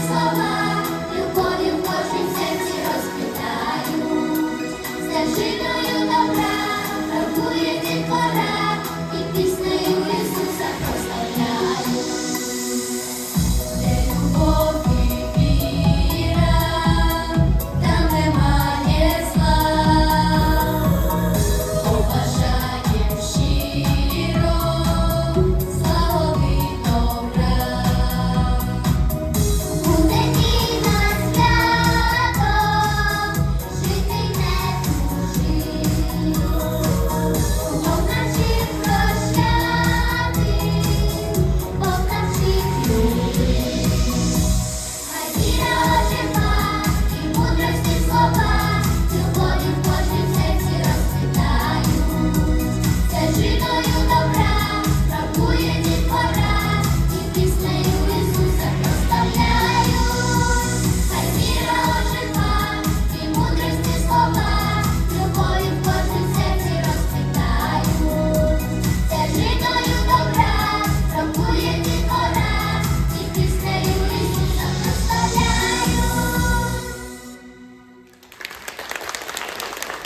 слова, любові в кожній серці розквітають.